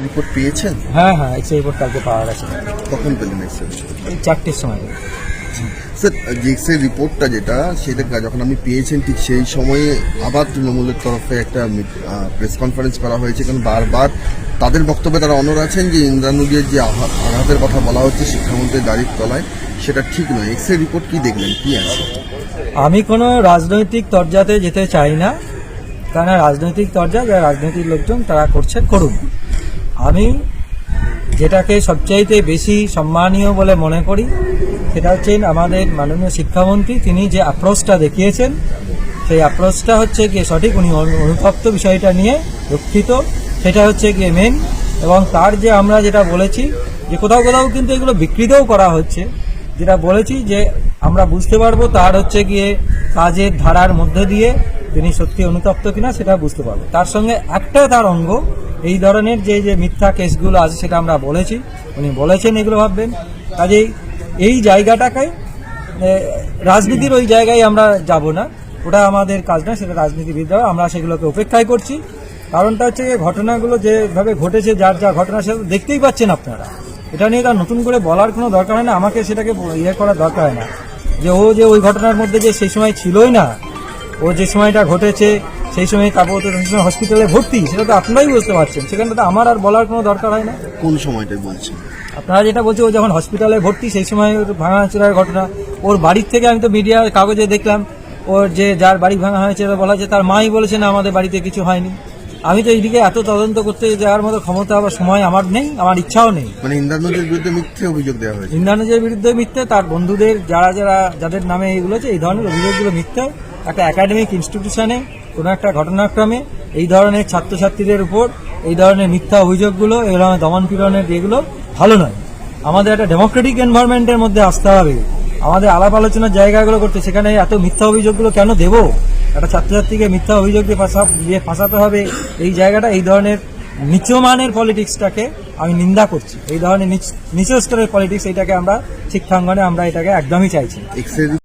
Report পেয়েছেন? হ্যাঁ হ্যাঁ এক্স রিপোর্ট কালকে পাওয়া গেছে। কখন পেলেন এক্স এই চারটের সময়। স্যার যে রিপোর্টটা যেটা সেটা যখন আপনি পেয়েছেন ঠিক সেই সময়ে আবার তৃণমূলের তরফে একটা প্রেস কনফারেন্স করা হয়েছে। কারণ বারবার তাদের বক্তব্যে তারা অনর আছেন যে ইন্দ্রানুজের যে আঘা- আঘাতের কথা বলা হচ্ছে শিক্ষামন্ত্রীর গাড়ির তলায় সেটা ঠিক নয়। এক্স রিপোর্ট কি দেখলেন? কি আছে? আমি কোনো রাজনৈতিক তরজাতে যেতে চাই না। কারণ রাজনৈতিক তরজা যারা রাজনৈতিক লোকজন তারা করছে করুন। আমি যেটাকে সবচাইতে বেশি সম্মানীয় বলে মনে করি, সেটা হচ্ছে আমাদের মাননীয় শিক্ষামন্ত্রী। তিনি যে অ্যাপ্রোচটা দেখিয়েছেন, সেই অ্যাপ্রোচটা হচ্ছে গিয়ে সঠিক। উনি অনু- অনুতপ্ত বিষয়টা নিয়ে দুঃখিত। সেটা হচ্ছে গিয়ে মেন এবং তার যে আমরা যেটা বলেছি, যে কোথাও কোথাও কিন্তু এগুলো বিকৃতও করা হচ্ছে। যেটা বলেছি যে আমরা বুঝতে পারব তার হচ্ছে গিয়ে কাজের ধারার মধ্যে দিয়ে তিনি সত্যি অনুতপ্ত কিনা, সেটা বুঝতে পারব। তার সঙ্গে একটা তার অঙ্গ এই ধরনের যে যে মিথ্যা কেসগুলো আছে সেটা আমরা বলেছি, উনি বলেছেন এগুলো ভাববেন। কাজেই এই জায়গাটাকে রাজনীতির ওই জায়গায় আমরা যাব না। ওটা আমাদের কাজ না সেটা রাজনীতিবিদরা আমরা সেগুলোকে উপেক্ষায় করছি। কারণটা হচ্ছে ঘটনাগুলো যেভাবে ঘটেছে, যার যা ঘটনা, সেটা দেখতেই পাচ্ছেন আপনারা। এটা নিয়ে তার নতুন করে বলার কোনো দরকার হয় না। আমাকে সেটাকে ইয়ে করার দরকার হয় না। যে ও যে ওই ঘটনার মধ্যে যে সেই সময় ছিলই না, ও যে সময়টা ঘটেছে সেই সময় তো সেই সময় হসপিটালে ভর্তি সেটা তো আপনারাই বুঝতে পারছেন। সেখানটা তো আমার আর বলার কোনো দরকার হয় না। কোন সময়টাই বলছেন? আপনারা যেটা বলছে ও যখন হসপিটালে ভর্তি সেই সময় ভাঙাচোরার ঘটনা। ওর বাড়ির থেকে আমি তো মিডিয়ার কাগজে দেখলাম ওর যে যার বাড়ি ভাঙা হয়েছে বলা হয়েছে তার মাই বলেছে না আমাদের বাড়িতে কিছু হয়নি। আমি তো এইদিকে এত তদন্ত করতে যাওয়ার মতো ক্ষমতা বা সময় আমার নেই আমার ইচ্ছাও নেই। মানে ইন্দ্রানুজের বিরুদ্ধে মিথ্যে অভিযোগ দেওয়া হয়েছে। ইন্দ্রানুজের বিরুদ্ধে মিথ্যে তার বন্ধুদের যারা যারা যাদের নামে এগুলো আছে এই ধরনের অভিযোগগুলো মিথ্যে। একটা একাডেমিক ইনস্টিটিউশনে কোনো একটা ঘটনাক্রমে এই ধরনের ছাত্রছাত্রীদের উপর, এই ধরনের মিথ্যা অভিযোগগুলো এগুলো দমন পীড়নের এগুলো ভালো নয়। আমাদের একটা ডেমোক্রেটিক এনভায়রনমেন্টের মধ্যে আসতে হবে। আমাদের আলাপ আলোচনার জায়গাগুলো করতে সেখানে এত মিথ্যা অভিযোগগুলো কেন দেব? একটা ছাত্রছাত্রীকে মিথ্যা অভিযোগ দিয়ে ফাঁসা, দিয়ে ফাঁসাতে হবে। এই জায়গাটা, এই ধরনের নিচমানের পলিটিক্সটাকে আমি নিন্দা করছি। এই ধরনের নিচ নিচ স্তরের পলিটিক্স এটাকে আমরা শিক্ষাঙ্গনে আমরা এটাকে একদমই চাইছি